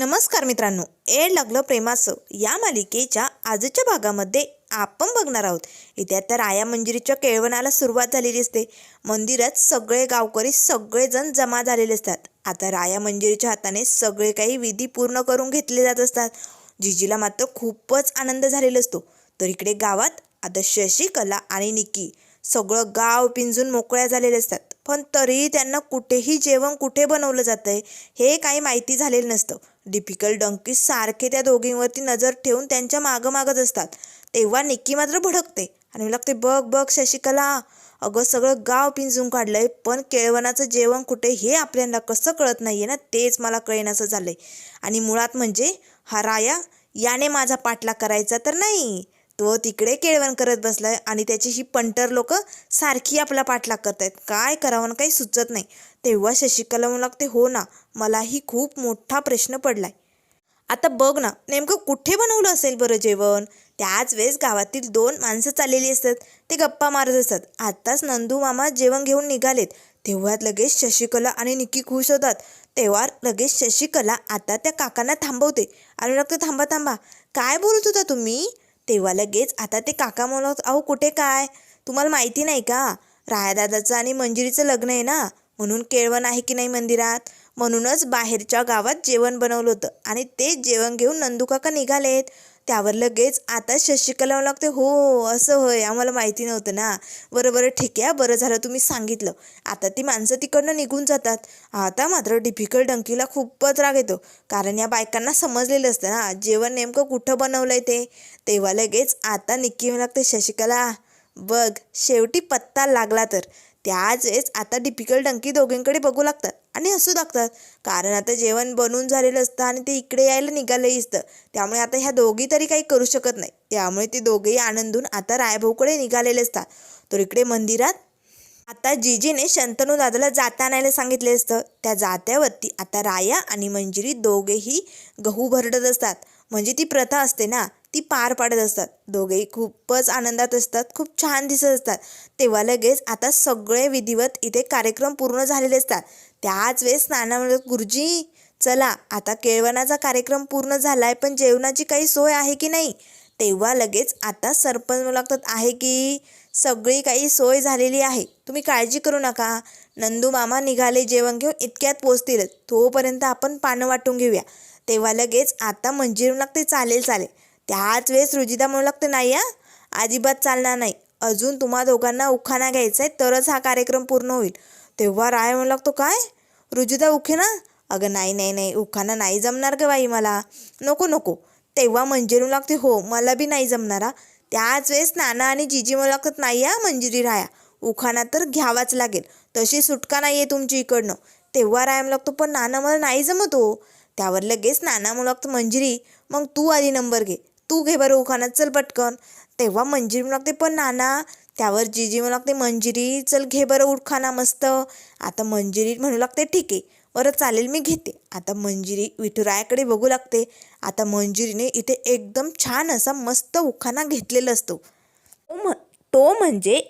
नमस्कार मित्रांनो एड लागलं प्रेमाचं या मालिकेच्या आजच्या भागामध्ये आपण बघणार आहोत. इथे आता राया मंजिरीच्या केळवणाला सुरुवात झालेली असते. मंदिरात सगळे गावकरी सगळेजण जमा झालेले असतात. आता राया मंजिरीच्या हाताने सगळे काही विधी पूर्ण करून घेतले जात असतात. जिजीला मात्र खूपच आनंद झालेला असतो. तर इकडे गावात आता शशिकला आणि निकी सगळं गाव पिंजून मोकळ्या झालेले असतात. पण तरीही त्यांना कुठेही जेवण कुठे बनवलं जातं आहे हे काही माहिती झालेलं नसतं. डिपिकल डंकी सारखे त्या दोघींवरती नजर ठेवून त्यांच्या मागं मागत असतात. तेव्हा निक्की मात्र भडकते. आणि मला लागते बघ बघ शशिकला. अगं सगळं गाव पिंजून काढलंय पण केळवणाचं जेवण कुठे हे आपल्याला कसं कळत नाहीये ना तेच मला कळेनासं झालंय. आणि मुळात म्हणजे हा राया याने माझा पाठलाग करायचा तर नाही. तो तिकडे केळवण करत बसलाय आणि त्याची ही पंटर लोक सारखी आपला पाठलाग करतायत. काय करावं काही सुचत नाही. तेव्हा शशिकला म्हणू लागते हो ना मलाही खूप मोठा प्रश्न पडलाय. आता बघ ना नेमकं कुठे बनवलं असेल बरं जेवण? त्याच वेळेस गावातील दोन माणसं चाललेली असतात. ते गप्पा मारत असतात. आत्ताच नंदू मामा जेवण घेऊन निघालेत. तेव्हा लगेच शशिकला आणि निकी खुश होतात. तेव्हा लगेच शशिकला आता त्या काकांना थांबवते. आणि लागतं थांबा थांबा. काय बोलत होता तुम्ही? तेव्हा लगेच आता ते काका म्हणत अहो कुठे काय? तुम्हाला माहिती नाही का? रायादादाचं आणि मंजिरीचं लग्न आहे ना? म्हणून केळवण आहे की नाही मंदिरात? म्हणूनच बाहेरच्या गावात जेवण बनवलं होतं आणि तेच जेवण घेऊन नंदूकाका निघालेत. त्यावर लगेच आता शशिकला लागते हो असं होय आम्हाला माहिती नव्हतं ना. बरं बरं ठीक आहे. बरं झालं तुम्ही सांगितलं. आता ती माणसं तिकडनं निघून जातात. आता मात्र डिफिकल्ट डंकीला खूपच राग येतो. कारण या बायकांना समजलेलं असतं ना जेवण नेमकं कुठं बनवलं आहे ते. तेव्हा लगेच आता निक्की लागते शशिकला बघ शेवटी पत्ता लागला तर. त्याच वेळेस आता डिफिकल्ट डंकी दोघींकडे बघू लागतात आणि हसू लागतात. कारण आता जेवण बनवून झालेलं असतं आणि ते इकडे यायला निघालंही असतं. त्यामुळे आता ह्या दोघी तरी काही करू शकत नाही. त्यामुळे ते दोघेही आनंदून आता रायभाऊकडे निघालेले असतात. तर इकडे मंदिरात आता जीजीने शंतनू दादाला जाता आणायला सांगितले असतं. त्या जात्यावरती आता राया आणि मंजिरी दोघेही गहू भरडत असतात. म्हणजे ती प्रथा असते ना. ती पार पाडत असतात. दोघेही खूपच आनंदात असतात खूप छान दिसत असतात. तेव्हा लगेच आता सगळे विधिवत इथे कार्यक्रम पूर्ण झालेले असतात. त्याच वेळेस नाना म्हणत गुरुजी चला आता केळवणाचा कार्यक्रम पूर्ण झाला आहे पण जेवणाची काही सोय आहे की नाही? तेव्हा लगेच आता सरपंच मुलाखत आहे की सगळी काही सोय झालेली आहे. तुम्ही काळजी करू नका. नंदू मामा निघाले जेवण घेऊन इतक्यात पोचतीलच तोपर्यंत आपण पानं वाटून घेऊया. तेव्हा लगेच आता मंजिरून लागते चालेल चालेल. त्याच वेळेस रुजिता म्हणू लागतं नाही हा अजिबात चालणार नाही. अजून तुम्हा दोघांना उखाणा घ्यायचा आहे तरच हा कार्यक्रम पूर्ण होईल. तेव्हा राय म्हणू लागतो काय? रुजिता उखे ना? अगं नाही नाही नाही उखाणा नाही जमणार ग बाई मला. नको नको. तेव्हा मंजिरू लागते हो मला बी नाही जमणारा त्याच वेळेस नाना आणि जिजी म्हणू लागतात नाही या मंजिरी राया उखाणा तर घ्यावाच लागेल. तशी सुटका नाही आहे तुमची इकडनं. तेव्हा राया म्हणू लागतो पण नाना मला नाही जमत हो. त्यावर लगेच नाना म्हणू लागतं मंजिरी मग तू आधी नंबर घे. तू घे बरं उखाणा चल पटकन. तेव्हा मंजिरी म्हणू लागते पण नाना त्यावर जीजी म्हणू लागते मंजिरी चल घे बरं उखाणा मस्त. आता मंजिरी म्हणू लागते ठीक आहे बरं चालेल मी घेते. आता मंजिरी विठुरायाकडे बघू लागते. आता मंजिरीने इथे एकदम छान असा मस्त उखाणा घेतलेला असतो. तो म्ह तो म्हणजे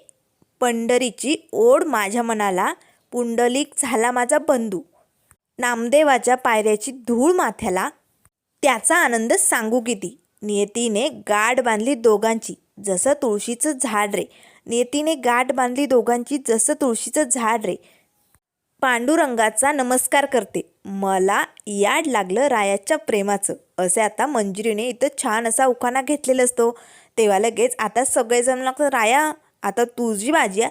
पंढरीची ओढ माझ्या मनाला पुंडलिक झाला माझा बंधू. नामदेवाच्या पायऱ्याची धूळ माथ्याला त्याचा आनंद सांगू किती. नियतीने गाठ बांधली दोघांची जसं तुळशीचं झाड रे. नियतीने गाठ बांधली दोघांची जसं तुळशीचं झाड रे. पांडुरंगाचा नमस्कार करते. मला याड लागलं रायाच्या प्रेमाचं. असे आता मंजिरीने इथं छान असा उखाणा घेतलेला असतो. तेव्हा लगेच आता सगळेजण लागतं राया आता तुझी भाजी आहे.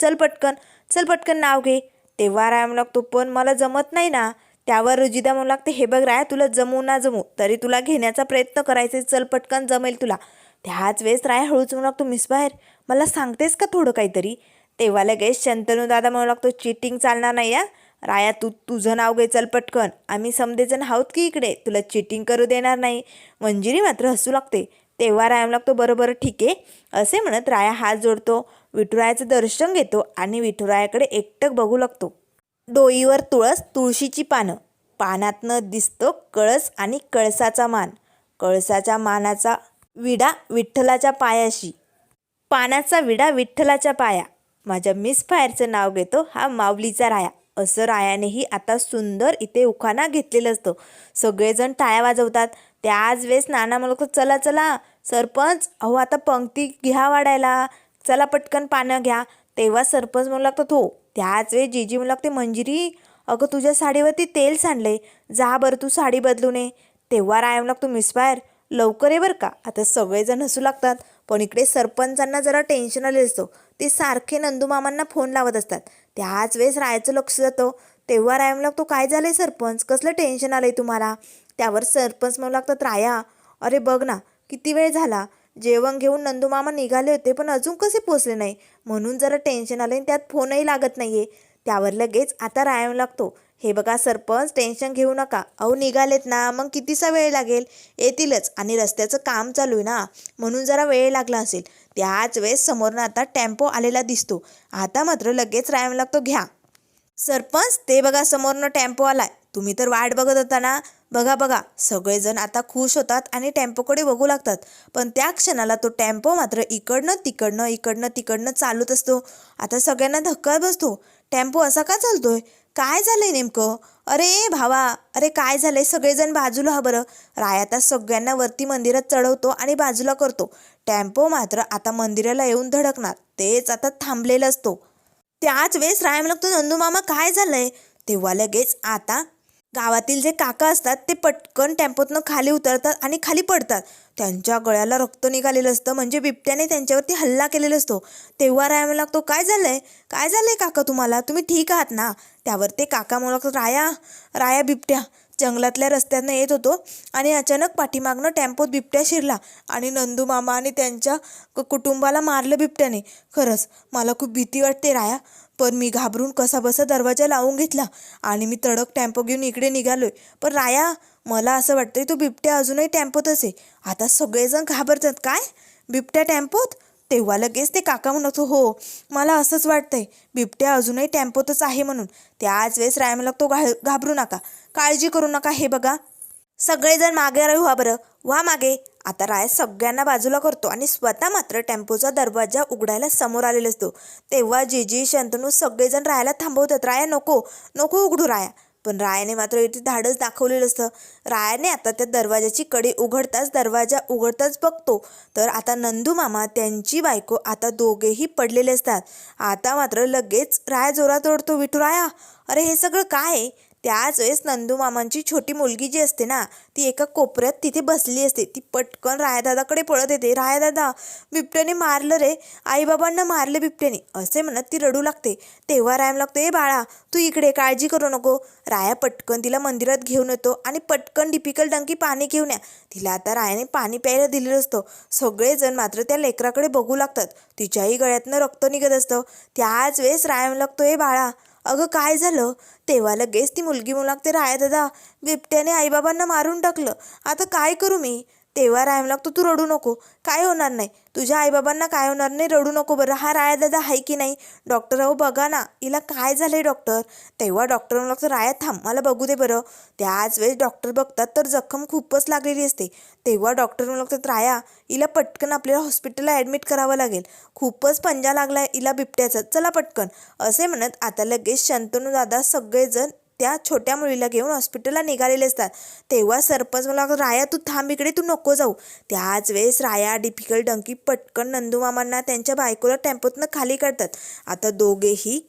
चल पटकन चल पटकन नाव घे. तेव्हा राया लागतो पण मला जमत नाही ना. त्यावर रुजिदा म्हणू लागते. हे बघ राया तुला जमू ना जमू तरी तुला घेण्याचा प्रयत्न करायचे चल पटकन जमेल तुला. त्याच वेळेस राया हळूच म्हणू लागतो मिस बाहेर मला सांगतेस का थोडं काहीतरी? तेव्हा लगेच शंतनू दादा म्हणू लागतो चिटिंग चालणार नाही या राया तू तुझं नाव घे चल पटकन. आम्ही समधेजण आहोत की इकडे? तुला चिटिंग करू देणार नाही. मंजिरी मात्र हसू लागते. तेव्हा राया म्हणू लागतो बरोबर ठीक आहे. असे म्हणत राया हात जोडतो. विठुरायाचं दर्शन घेतो आणि विठुरायाकडे एकटक बघू लागतो. डोईवर तुळस तुळशीची पानं. पानातनं दिसतो कळस आणि कळसाचा मान. कळसाच्या मानाचा विडा विठ्ठलाच्या पायाशी. पानाचा विडा विठ्ठलाच्या पाया. माझ्या मिस फायरचं नाव घेतो हा माऊलीचा राया. असं रायानेही आता सुंदर इथे उखाणा घेतलेलं असतं. सगळेजण टाळ्या वाजवतात. त्याच वेळेस नाना म्हणतो चला चला सरपंच अहो आता पंक्ती घ्या वाढायला. चला पटकन पानं घ्या. तेव्हा सरपंच म्हणू लागतो हो त्याच वेळेस जीजी म्हणू लागते मंजिरी अगं तुझ्या साडीवरती तेल सांडलंय. जा बरं तू साडी बदलू नये तेव्हा राय म्हणू लागतो मिसफायर लवकर ये बरं का? आता सगळेजण हसू लागतात पण इकडे सरपंचांना जरा टेन्शन आले असतो. ते सारखे नंदूमामांना फोन लावत असतात. त्याच वेळेस रायाचं लक्ष जातं. तेव्हा राय म्हणू लागतो काय झालंय सरपंच? कसलं टेन्शन आलंय तुम्हाला? त्यावर सरपंच म्हणू लागतात राया अरे बघ ना किती वेळ झाला? जेवण घेऊन नंदूमामा निघाले होते पण अजून कसे पोचले नाही? म्हणून जरा टेन्शन आलं आणि त्यात फोनही लागत नाहीये. त्यावर लगेच आता रायावं लागतो. हे बघा सरपंच टेन्शन घेऊ नका. अहो निघालेत ना मग कितीसा वेळ लागेल? येतीलच आणि रस्त्याचं काम चालू आहे ना. म्हणून जरा वेळ लागला असेल. त्याच वेळेस समोरनं आता टेम्पो आलेला दिसतो. आता मात्र लगेच रायावं लागतो घ्या. सरपंच ते बघा समोरनं टेम्पो आलाय. तुम्ही तर वाट बघत होता ना? बघा बघा. सगळेजण आता खुश होतात आणि टेम्पोकडे बघू लागतात. पण त्या क्षणाला तो टेम्पो मात्र इकडनं तिकडनं इकडनं तिकडनं चालत असतो. आता सगळ्यांना धक्का बसतो. टेम्पो असा का चालतोय? काय झालंय नेमकं? अरे भावा. अरे काय झालंय? सगळेजण बाजूला हा बरं. राय आता सगळ्यांना वरती मंदिरात चढवतो आणि बाजूला करतो. टेम्पो मात्र आता मंदिराला येऊन धडकणार. तेच आता थांबलेलं असतो. त्याच वेळेस राय म्हणतो नंदू मामा काय झालंय? तेव्हा लगेच आता गावातील जे काका असतात ते पटकन टेम्पोतनं खाली उतरतात आणि खाली पडतात. त्यांच्या गळ्याला रक्त निघालेलं असतं. म्हणजे बिबट्याने त्यांच्यावरती हल्ला केलेला असतो. तेव्हा राया लागतो काय झालंय? काय झालंय काका तुम्हाला? तुम्ही ठीक आहात ना? त्यावर ते काका म्हणू लागतो राया राया बिबट्या जंगलातल्या रस्त्यानं येत होतो आणि अचानक पाठीमागनं टेम्पोत बिबट्या शिरला आणि नंदू मामा आणि त्यांच्या क- कुटुंबाला मारलं बिबट्याने. खरंच मला खूप भीती वाटते राया पण मी घाबरून कसाबसा दरवाजा लावून घेतला आणि मी तडक टेम्पो घेऊन इकडे निघालोय. पण राया मला असं वाटतंय तो बिबट्या अजूनही टेम्पोतच आहे. आता सगळेजण घाबरतात. काय? बिबट्या टेम्पोत? तेव्हा लगेच ते काका म्हणत हो मला असंच वाटतंय बिबट्या अजूनही टेम्पोतच आहे म्हणून. त्याच वेळेस राया तो घा घाबरू नका. काळजी करू नका हे बघा. सगळेजण मागे राहू हा बरं व्हा मागे. आता राय सगळ्यांना बाजूला करतो आणि स्वतः मात्र टेम्पोचा दरवाजा उघडायला समोर आलेला असतो. तेव्हा जीजी शंतनू सगळेजण रायाला थांबवतात राया नको नको उघडू राया. पण रायाने मात्र इथे धाडस दाखवलेलं असतं. रायाने आता त्या दरवाजाची कडी उघडताच दरवाजा उघडताच बघतो. तर आता नंदू मामा त्यांची बायको आता दोघेही पडलेले असतात. आता मात्र लगेच राया जोरात ओढतो विठू राया अरे हे सगळं काय आहे? त्याच वेळेस नंदू मामांची छोटी मुलगी जी असते ना ती एका कोपऱ्यात तिथे बसली असते. ती पटकन रायादादाकडे पळत येते. रायादादा बिबट्याने मारलं रे. आईबाबांना मारलं बिबट्याने. असे म्हणत ती रडू लागते. तेव्हा रायम लागतो ए बाळा तू इकडे काळजी करू नको. राया पटकन तिला मंदिरात घेऊन येतो आणि पटकन डिपिकल डंकी पाणी घेऊन या. तिला आता रायाने पाणी प्यायला दिलेलं असतं. सगळेजण मात्र त्या लेकराकडे बघू लागतात. तिच्याही गळ्यातनं रक्त निघत असतं. त्याच वेळेस रायम लागतो ए बाळा अगं काय झालं? तेव्हा लगेच ती मुलगी म्हणू ते राया दादा बिबट्याने आईबाबांना मारून टाकलं. आता काय करू मी? तेव्हा रायम लागतो तू रडू नको काय होणार नाही? तुझ्या आईबाबांना काय होणार नाही? रडू नको बरं. हा राया दादा आहे की नाही? डॉक्टर अहो बघा ना. हिला काय झालंय डॉक्टर तेव्हा डॉक्टर म्हणू लागतो राया थांब मला बघू दे बरं. त्याच वेळेस डॉक्टर बघतात तर जखम खूपच लागलेली असते. तेव्हा डॉक्टर म्हणलं लागतात राया हिला पटकन आपल्याला हॉस्पिटलला ॲडमिट करावं लागेल. खूपच पंजा लागलाय हिला बिबट्याचा. चला पटकन. असे म्हणत आता लगेच शंतनू दादा सगळेजण त्या छोट्या मुलीला घेऊन हॉस्पिटलला निघालेले असतात. तेव्हा सरपंच मला राया तू थांब इकडे तू नको जाऊ. त्याच वेळेस राया डिफिकल्ट डंकी पटकन नंदूमामांना त्यांच्या बायकोला टेम्पोतनं खाली काढतात. आता दोघेही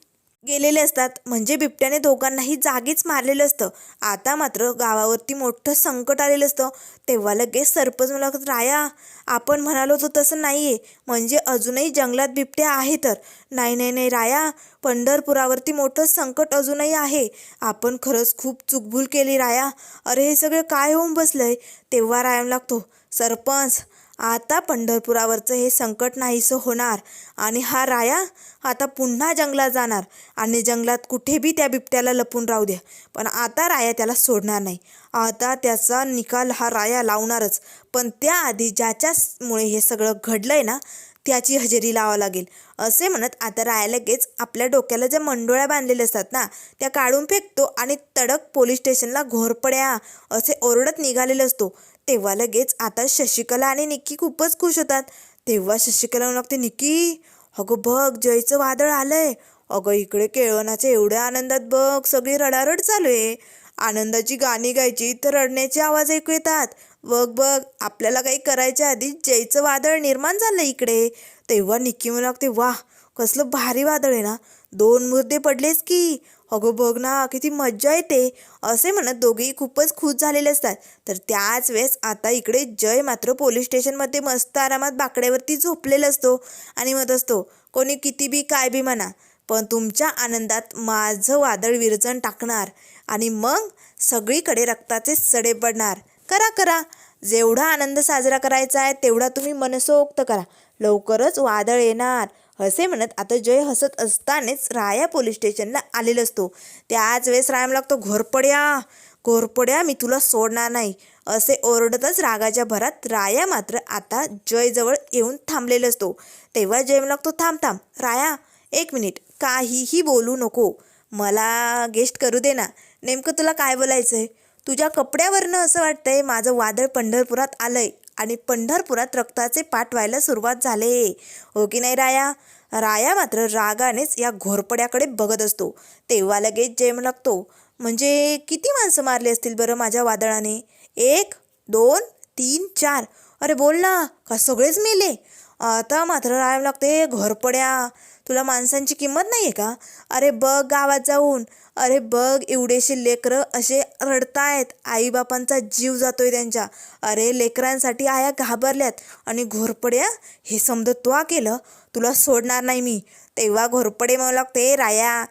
गेलेले असतात. म्हणजे बिबट्याने दोघांनाही जागीच मारलेलं असतं. आता मात्र गावावरती मोठं संकट आलेलं असतं. तेव्हा लगेच सरपंच मला राया आपण म्हणालो होतो तसं नाही आहे म्हणजे अजूनही जंगलात बिबट्या आहे तर. नाही नाही नाही राया. पंढरपुरावरती मोठं संकट अजूनही आहे. आपण खरंच खूप चुकभूल केली राया. अरे हे सगळं काय होऊन बसलं आहे तेव्हा रायाम लागतो सरपंच आता पंढरपुरावरचं हे संकट नाहीसं होणार. आणि हा राया आता पुन्हा जंगलात जाणार. आणि जंगलात कुठे बी त्या बिबट्याला लपून राहू द्या. पण आता राया त्याला सोडणार नाही. आता त्याचा निकाल हा राया लावणारच. पण त्याआधी ज्याच्यामुळे हे सगळं घडलंय ना त्याची हजेरी लावावं लागेल. असे म्हणत आता राया लगेच आपल्या डोक्याला ज्या मंडोळ्या बांधलेल्या असतात ना त्या काढून फेकतो आणि तडक पोलीस स्टेशनला घोरपड्या असे ओरडत निघालेलं असतो. तेव्हा लगेच आता शशिकला आणि निक्की खूपच खुश होतात. तेव्हा शशिकला म्हणू लागते निक्की अगं बघ जयचं वादळ आलंय. अगं इकडे केळवणाच्या एवढ्या आनंदात बघ सगळी रडारड चालू आहे. आनंदाची गाणी गायची तर रडण्याचे आवाज ऐकू येतात. बघ बघ आपल्याला काही करायच्या आधी जयचं वादळ निर्माण झालं इकडे. तेव्हा निक्की म्हणू लागते वाह कसलं भारी वादळ आहे ना. दोन मुर्दे पडलेच की. अगं बघ ना किती मज्जा येते. असे म्हणत दोघेही खूपच खुश झालेले असतात. तर त्याच वेळेस आता इकडे जय मात्र पोलीस स्टेशनमध्ये मस्त आरामात बाकड्यावरती झोपलेला असतो आणि मत असतो कोणी किती बी काय बी म्हणा पण तुमच्या आनंदात माझं वादळ विरजण टाकणार आणि मग सगळीकडे रक्ताचे सडे पडणार. करा करा. जेवढा आनंद साजरा करायचा आहे तेवढा तुम्ही मनसोक्त करा. लवकरच वादळ येणार. असे म्हणत आता जय हसत असतानाच राया पोलीस स्टेशनला आलेला असतो. त्याच वेळेस रायम लागतो घोरपड्या घोरपड्या मी तुला सोडणार नाही. असे ओरडतच रागाच्या भरात राया मात्र आता जयजवळ येऊन थांबलेला असतो. तेव्हा जय लागतो थांब थांब राया एक मिनिट काहीही बोलू नको. मला गेस्ट करू दे ना. नेमकं तुला काय बोलायचं आहे तुझ्या कपड्यावरनं असं वाटतंय माझं वादळ पंढरपुरात आलंय. आणि पंढरपुरात रक्ताचे पाठ व्हायला सुरुवात झाले. हो की नाही राया? राया मात्र रागानेच या घोरपड्याकडे बघत असतो. तेव्हा लगेच जेम लागतो. म्हणजे किती माणसं मारली असतील बरं माझ्या वादळाने? एक दोन तीन चार. अरे बोल ना का सगळेच मेले? आता मात्र राहायला लागते घोरपड्या. तुला माणसांची किंमत नाही आहे का? अरे बघ गावात जाऊन. अरे बघ एवढेसे लेकरं असे रडतायत. आईबापांचा जीव जातोय त्यांच्या. अरे लेकरांसाठी आया घाबरल्यात. आणि घोरपड्या हे? समजा तो केलं? तुला सोडणार नाही मी. तेव्हा घोरपडे म्हणू लागते राया.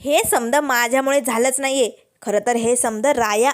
हे समजा माझ्यामुळे झालंच नाहीये. खरं तर हे समजा राया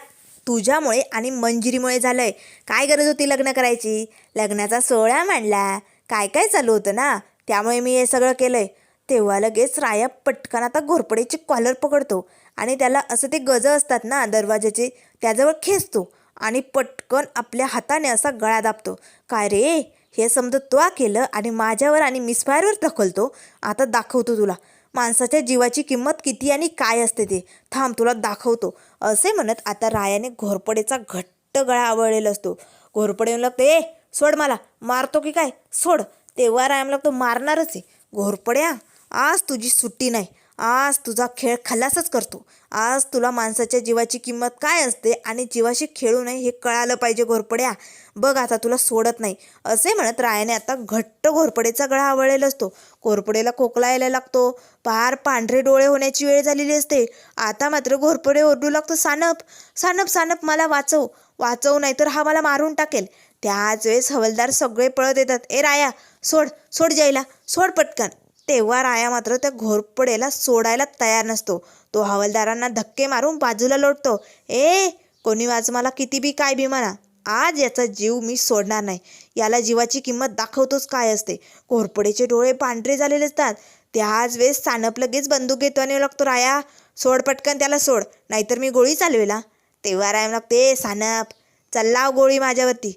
तुझ्यामुळे आणि मंजिरीमुळे झालंय. काय गरज होती लग्न करायची? लग्नाचा सोहळा मांडला. काय काय चालू होतं ना? त्यामुळे मी हे सगळं केलंय. तेव्हा लगेच राया पटकन आता घोरपडेची कॉलर पकडतो आणि त्याला असं ते गज असतात ना दरवाजाचे त्याजवळ खेचतो आणि पटकन आपल्या हाताने असा गळा दाबतो. काय रे? हे समजा तो केलं आणि माझ्यावर आणि मिसफायरवर ढकलतो? आता दाखवतो तुला. माणसाच्या जीवाची किंमत किती आणि काय असते ते? थांब तुला दाखवतो. असे म्हणत आता रायाने घोरपडेचा घट्ट गळा आवळलेला असतो. घोरपडे म्हणू लागतो ए सोड मला. मारतो की काय? सोड. तेव्हा राया लागतो मारणारच आहे. घोरपड्या आज तुझी सुट्टी नाही. आज तुझा खेळ खलासच करतो. आज तुला माणसाच्या जीवाची किंमत काय असते आणि जीवाशी खेळू नये हे कळालं पाहिजे घोरपड्या. बघ आता तुला सोडत नाही. असे म्हणत रायाने आता घट्ट घोरपडेचा गळा आवळलेला असतो. घोरपडेला खोकला यायला लागतो. पार पांढरे डोळे होण्याची वेळ झालेली असते. आता मात्र घोरपडे ओरडू लागतो सानप सानप सानप मला वाचव. वाचव नाहीतर हा मला मारून टाकेल. त्याच वेळेस हवलदार सगळे पळत येतात. ए राया सोड सोड जायला. सोड पटकन. तेव्हा राया मात्र त्या घोरपडेला सोडायला तयार नसतो. तो हवालदारांना धक्के मारून बाजूला लोटतो. ए कोणी वाच मला किती बी काय बी म्हणा. आज याचा जीव मी सोडणार नाही. याला जीवाची किंमत दाखवतोच काय असते? घोरपडेचे डोळे पांढरे झालेले असतात. त्याच वेळेस सानप लगेच बंदूक घेतो आणि लागतो राया. सोड पटकन त्याला सोड. नाहीतर मी गोळी चालवेला. तेव्हा राया लागते सानप चल्लाव गोळी माझ्यावरती.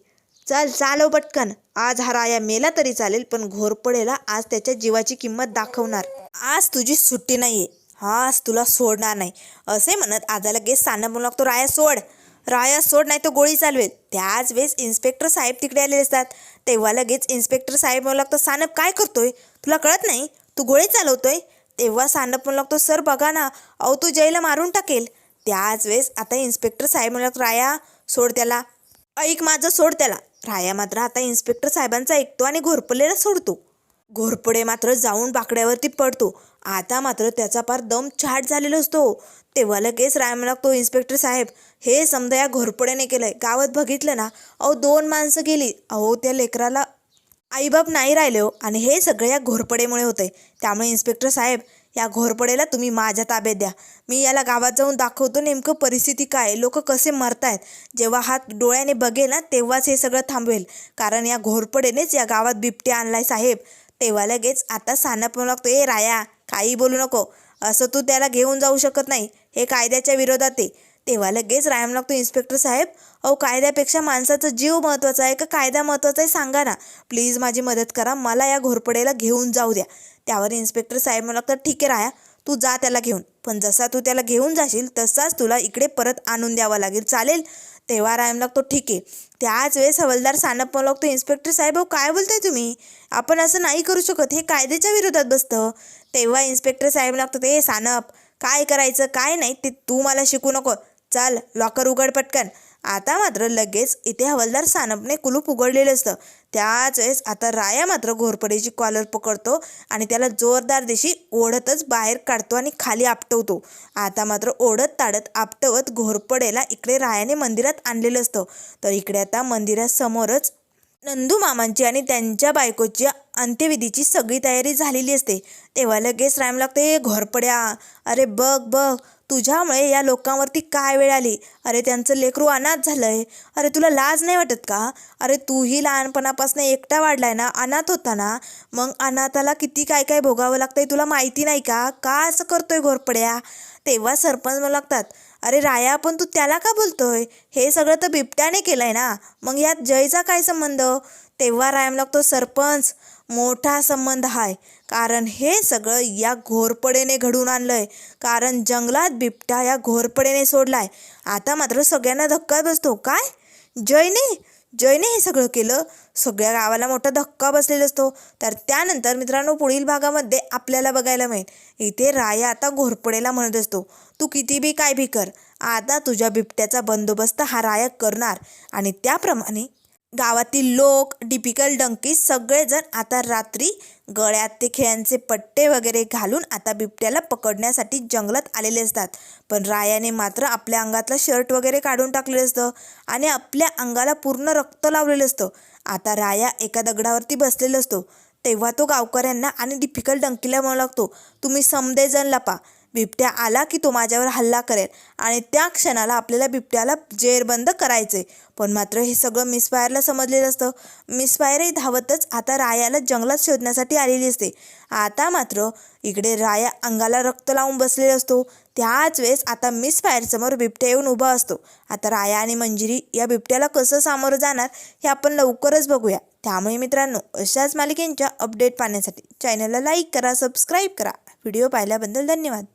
चल चालव पटकन. आज हा राया मेला तरी चालेल पण घोरपडेला आज त्याच्या जीवाची किंमत दाखवणार. आज तुझी सुट्टी नाहीये. आज तुला सोडणार नाही. असे म्हणत आजा लगेच सांडा म्हणू लागतो राया सोड. राया सोड नाही तो गोळी चालवेल. त्याच वेळेस इन्स्पेक्टर साहेब तिकडे आलेले असतात. तेव्हा लगेच इन्स्पेक्टर साहेब म्हणू लागतो सानप काय करतोय? तुला कळत नाही? तू गोळी चालवतोय? तेव्हा सानप म्हणू लागतो सर बघा ना. अहो तू जयला मारून टाकेल. त्याच वेळेस आता इन्स्पेक्टर साहेब म्हणू लागतो राया सोड त्याला. ऐक माझं सोड त्याला. राया मात्र आता इन्स्पेक्टर साहेबांचा ऐकतो आणि घोरपलेला सोडतो. घोरपडे मात्र जाऊन बाकड्यावरती पडतो. आता मात्र त्याचा पार दम छाट झालेला असतो. तेव्हा लगेच राया लागतो इन्स्पेक्टर साहेब हे समजा या घोरपड्याने केलंय. गावात बघितलं ना अहो दोन माणसं गेली. अहो त्या लेकराला आईबाप नाही राहिले हो आणि हे सगळं या घोरपडेमुळे होतंय. त्यामुळे इन्स्पेक्टर साहेब या घोरपडेला तुम्ही माझ्या ताब्यात द्या. मी याला गावात जाऊन दाखवतो नेमकं परिस्थिती काय लोक कसे मरतायत? जेव्हा हात डोळ्याने बघेल ना तेव्हाच हे सगळं थांबवेल. कारण या घोरपडेनेच या गावात बिबट्या आणलाय साहेब. तेव्हा लगेच आता सानप पण लागतो ए राया काही बोलू नको. असं तू त्याला घेऊन जाऊ शकत नाही. हे कायद्याच्या विरोधात आहे. तेव्हा लगेच रायम लागतो इन्स्पेक्टर साहेब अहो कायद्यापेक्षा माणसाचा जीव महत्त्वाचा आहे का? कायदा महत्त्वाचा आहे? सांगा ना. प्लीज माझी मदत करा. मला या घोरपडेला घेऊन जाऊ द्या. त्यावर इन्स्पेक्टर साहेब मला तर ठीक आहे राया. तू जा त्याला घेऊन. पण जसा तू त्याला घेऊन जाशील तसाच तुला इकडे परत आणून द्यावा लागेल. चालेल? तेव्हा रायम लागतो ठीक आहे. त्याच वेळेस हवलदार सानप लागतो इन्स्पेक्टर साहेब अहो काय बोलताय तुम्ही? आपण असं नाही करू शकत. हे कायद्याच्या विरोधात बसतं. तेव्हा इन्स्पेक्टर साहेब लागतो ते सानप काय करायचं? काय नाही? ते तू मला शिकू नको. चल लॉकर उघड पटकन. आता मात्र लगेच इथे हवालदार सानपने कुलूप उघडलेलं असतं. त्याच वेळेस आता राया मात्र घोरपडीची कॉलर पकडतो आणि त्याला जोरदार दिशी ओढतच बाहेर काढतो आणि खाली आपटवतो. आता मात्र ओढत ताडत आपटवत घोरपडेला इकडे रायाने मंदिरात आणलेलं असतं. तर इकडे आता मंदिरासमोरच नंदू मामांची आणि त्यांच्या बायकोची अंत्यविधीची सगळी तयारी झालेली असते. तेव्हा लगेच रायम लागते घोरपड्या अरे बघ बघ तुझ्यामुळे या लोकांवरती काय वेळ आली? अरे त्यांचं लेकरू अनाथ झालं आहे अरे तुला लाज नाही वाटत का? अरे तूही लहानपणापासून एकटा वाढलाय ना? अनाथ होता ना? मग अनाथाला किती काय काय भोगावं लागतंय तुला माहिती नाही का? का असं करतोय घोरपड्या? तेव्हा सरपंच म्हणू लागतात अरे राया पण तू त्याला का बोलतोय? हे सगळं तर बिबट्याने केलंय ना? मग यात जयचा काय संबंध? तेव्हा रायम लागतो सरपंच मोठा संबंध आहे कारण हे सगळं या घोरपडेने घडून आणलं आहे कारण जंगलात बिबट्या या घोरपडेने सोडलाय. आता मात्र सगळ्यांना धक्का बसतो. काय? जयने? जयने हे सगळं केलं? सगळ्या गावाला मोठा धक्का बसलेला असतो. तर त्यानंतर मित्रांनो पुढील भागामध्ये आपल्याला बघायला मिळेल. इथे राया आता घोरपडेला म्हणत असतो. तू किती बी काय बी कर. आता तुझ्या बिबट्याचा बंदोबस्त हा राया करणार. आणि त्याप्रमाणे गावातील लोक डिपिकल डंकी सगळेजण आता रात्री गळ्यात ते खेळ्यांचे पट्टे वगैरे घालून आता बिबट्याला पकडण्यासाठी जंगलात आलेले असतात. पण रायाने मात्र आपल्या अंगातला शर्ट वगैरे काढून टाकलेलं असतं आणि आपल्या अंगाला पूर्ण रक्त लावलेलं असतं. आता राया एका दगडावरती बसलेला असतो. तेव्हा तो गावकऱ्यांना आणि डिफिकल डंकीला म्हणू लागतो तुम्ही समदेजण लपा बिबट्या आला की तो माझ्यावर हल्ला करेल आणि त्या क्षणाला आपल्याला बिबट्याला जेरबंद करायचे. पण मात्र हे सगळं मिसफायरला समजलेलं असतं. मिसफायरही धावतच आता रायाला जंगलात शोधण्यासाठी आलेली असते. आता मात्र इकडे राया अंगाला रक्त लावून बसलेला असतो. त्याच वेळेस आता मिसफायरसमोर बिबट्या येऊन उभा असतो. आता राया आणि मंजिरी या बिबट्याला कसं सामोरं जाणार हे आपण लवकरच बघूया. त्यामुळे मित्रांनो अशाच मालिकेंच्या अपडेट पाहण्यासाठी चॅनलला लाईक करा सबस्क्राईब करा. व्हिडिओ पाहिल्याबद्दल धन्यवाद.